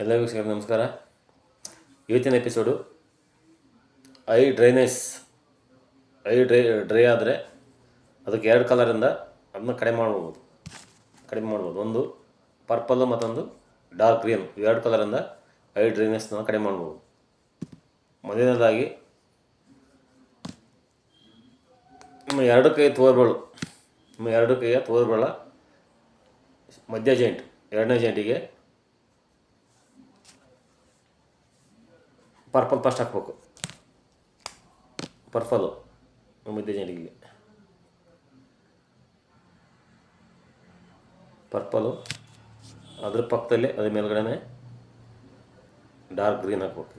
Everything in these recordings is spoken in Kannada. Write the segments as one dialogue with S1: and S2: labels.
S1: ಎಲ್ಲ ವೀಕ್ಷಕರಿಗೆ ನಮಸ್ಕಾರ. ಇವತ್ತಿನ episode eye dryness eye dry dry ಆದರೆ ಅದಕ್ಕೆ ಎರಡು ಕಲರಿಂದ ಅದನ್ನ ಕಡಿಮೆ ಮಾಡ್ಬೋದು. ಕಡಿಮೆ ಮಾಡ್ಬೋದು. ಒಂದು ಪರ್ಪಲ್ ಮತ್ತೊಂದು ಡಾರ್ಕ್ ಗ್ರೀನ್ ಎರಡು ಕಲರಿಂದ ಐ ಡ್ರೈನೇಸ್ನ ಕಡಿಮೆ ಮಾಡ್ಬೋದು. ಮೊದಲನೇದಾಗಿ ನಿಮ್ಮ ಎರಡು ಕೈ ತೋರ್ಬಳು ನಿಮ್ಮ ಎರಡು ಕೈಯ ತೋರ್ಬಳ ಮಧ್ಯ ಜಾಯಿಂಟ್ ಎರಡನೇ ಜಾಯಿಂಟಿಗೆ ಪರ್ಪಲ್ ಫಸ್ಟ್ ಹಾಕ್ಬೇಕು. ಪರ್ಪಲು. ಮಧ್ಯ ಜಂಟಿಗೆ ಪರ್ಪಲು. ಅದ್ರ ಪಕ್ಕದಲ್ಲಿ, ಅದ್ರ ಮೇಲ್ಗಡೆ ಡಾರ್ಕ್ ಗ್ರೀನ್ ಹಾಕ್ಬೇಕು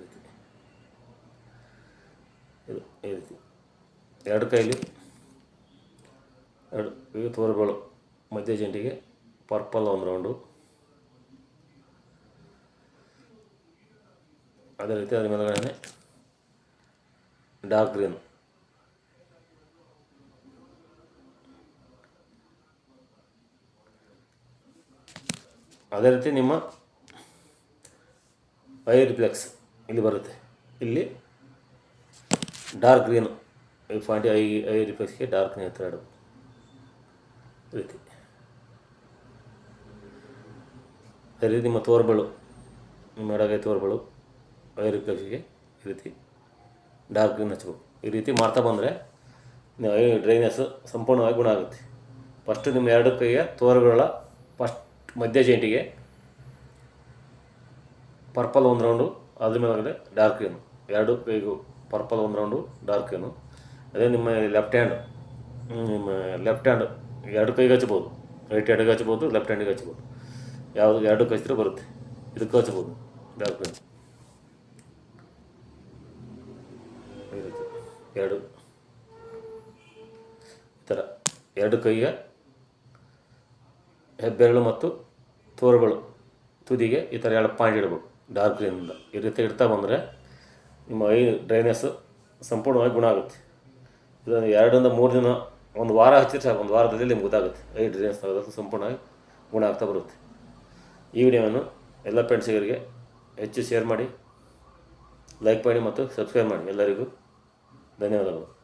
S1: ಇದು, ಈ ರೀತಿ. ಎರಡು ಕೈಲಿ ಎರಡು ವಿವಿಧ ತೋರುಗಳು ಮಧ್ಯ ಜಂಟಿಗೆ ಪರ್ಪಲ್ ಒಂದು ರೌಂಡು. ಅದೇ ರೀತಿ ಅದ್ರ ಮೇಲ್ಗಡೆ ಡಾರ್ಕ್ ಗ್ರೀನ್ ಅದೇ ರೀತಿ ನಿಮ್ಮ ಐ ರಿಫ್ಲೆಕ್ಸ್ ಇಲ್ಲಿ ಬರುತ್ತೆ. ಇಲ್ಲಿ ಡಾರ್ಕ್ ಗ್ರೀನು ಈ ಫಾಂಟಿ ಐ ಐ ರಿಫ್ಲೆಕ್ಸ್ಗೆ ಡಾರ್ಕ್ ಗ್ರೀನ್ ಹತ್ರ ಇಡಬೇಕು ರೀತಿ. ಅದೇ ರೀತಿ ನಿಮ್ಮ ತೋರ್ಬಳು, ನಿಮ್ಮ ಎಡಗೈ ತೋರ್ಬಳು. ಐ ರಿಫ್ಲೆಕ್ಸ್ಗೆ ಈ ರೀತಿ ಡಾರ್ಕ್ ಗ್ರೀನ್ ಹಚ್ಬೇಕು. ಈ ರೀತಿ ಮಾಡ್ತಾ ಬಂದರೆ ನೀವು ಡ್ರೈನೇಸು ಡ್ರೈನೆಸ್ ಸಂಪೂರ್ಣವಾಗಿ ಗುಣ ಆಗುತ್ತೆ. ಫಸ್ಟು ನಿಮ್ಮ ಎರಡು ಕೈಯ ತೋರುಗಳ ಫಸ್ಟ್ ಮಧ್ಯ ಜೈಂಟಿಗೆ ಪರ್ಪಲ್ ಒಂದು ರೌಂಡು ಅದ್ರ ಮೇಲೆ ಡಾರ್ಕ್ ಏನು. ಎರಡು ಕೈಗೂ ಪರ್ಪಲ್ ಒಂದು ರೌಂಡು ಡಾರ್ಕ್ ಏನು. ಅದೇ ನಿಮ್ಮ ಲೆಫ್ಟ್ ಹ್ಯಾಂಡ್ ನಿಮ್ಮ ಲೆಫ್ಟ್ ಹ್ಯಾಂಡ್ ಎರಡು ಕೈಗೆ ಹಚ್ಬೋದು. Right ಹ್ಯಾಂಡಿಗೆ ಹಚ್ಬೋದು left ಹ್ಯಾಂಡಿಗೆ ಹಚ್ಬೋದು. ಯಾವುದು ಎರಡು ಕಚ್ಚಿದ್ರೆ ಬರುತ್ತೆ. ಇದಕ್ಕೆ ಹಚ್ಬೋದು ಡಾರ್ಕ್ ಏನು ಈ ರೀತಿ ಎರಡು. ಈ ಥರ ಎರಡು ಕೈಯ ಹೆಬ್ಬೆರಳು ಮತ್ತು ತೋರುಗಳು, ತುದಿಗೆ ಈ ಥರ ಎರಡು ಪಾಯಿಂಟ್ ಇಡಬೇಕು, ಡಾರ್ಕ್ ಗ್ರೀನಿಂದ ಈ ರೀತಿ ಇಡ್ತಾ ಬಂದರೆ ನಿಮ್ಮ ಐ ಡ್ರೈನೆಸ್ ಸಂಪೂರ್ಣವಾಗಿ ಗುಣ ಆಗುತ್ತೆ. ಇದನ್ನು ಎರಡರಿಂದ ಮೂರು ದಿನ, ಒಂದು ವಾರ ಹಚ್ಚಿದ್ರೆ ಸಾಕು, ಒಂದು ವಾರದಲ್ಲಿ ನಿಮ್ಗೆ ಗೊತ್ತಾಗುತ್ತೆ. ಐ ಡ್ರೈನೆಸ್ ಆಗೋದು ಸಂಪೂರ್ಣವಾಗಿ ಗುಣ ಆಗ್ತಾ ಬರುತ್ತೆ. ಈ ವಿಡಿಯೋವನ್ನು ಎಲ್ಲ ಫ್ರೆಂಡ್ಸಿಗರಿಗೆ ಹೆಚ್ಚು ಶೇರ್ ಮಾಡಿ ಲೈಕ್ ಮಾಡಿ ಮತ್ತು ಸಬ್ಸ್ಕ್ರೈಬ್ ಮಾಡಿ ಎಲ್ಲರಿಗೂ. de neurólogo.